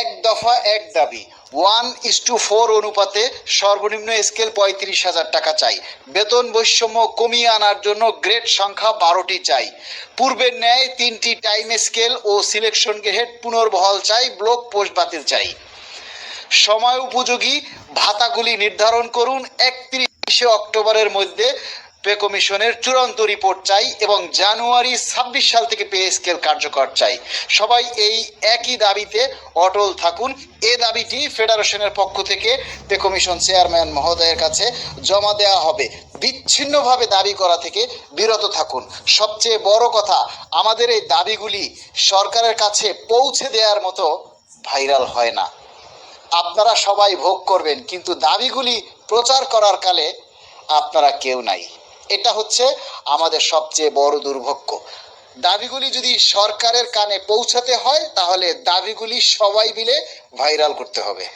এক দফা, এক দাবি। ওয়ান ইস টু ফোর অনুপাতে সর্বনিম্ন স্কেল পঁয়ত্রিশ হাজার টাকা চাই। বেতন বৈষম্য কমিয়ে আনার জন্য গ্রেড সংখ্যা বারোটি চাই। পূর্বের ন্যায় তিনটি টাইম স্কেল ও সিলেকশন গ্রেড পুনর্বহাল চাই, ব্লক পোস্ট বাতিল চাই। সময় উপযোগী ভাতাগুলি নির্ধারণ করুন একত্রিশে অক্টোবরের মধ্যে। পে কমিশনের চূড়ান্ত রিপোর্ট চাই এবং জানুয়ারি ছাব্বিশ সাল থেকে পে স্কেল কার্যকর চাই। সবাই এই একই দাবিতে অটল থাকুন। এ দাবিটি ফেডারেশনের পক্ষ থেকে পে কমিশন চেয়ারম্যান মহোদয়ের কাছে জমা দেওয়া হবে। বিচ্ছিন্নভাবে দাবি করা থেকে বিরত থাকুন। সবচেয়ে বড় কথা, আমাদের এই দাবিগুলি সরকারের কাছে পৌঁছে দেওয়ার মতো ভাইরাল হয় না। আপনারা সবাই ভোগ করবেন, কিন্তু দাবিগুলি প্রচার করার কালে আপনারা কেউ নাই। এটা হচ্ছে আমাদের সবচেয়ে বড় দুর্ভোগ্য। দাবিগুলি যদি সরকারের কানে পৌঁছাতে হয়, তাহলে দাবিগুলি সবাই মিলে ভাইরাল করতে হবে।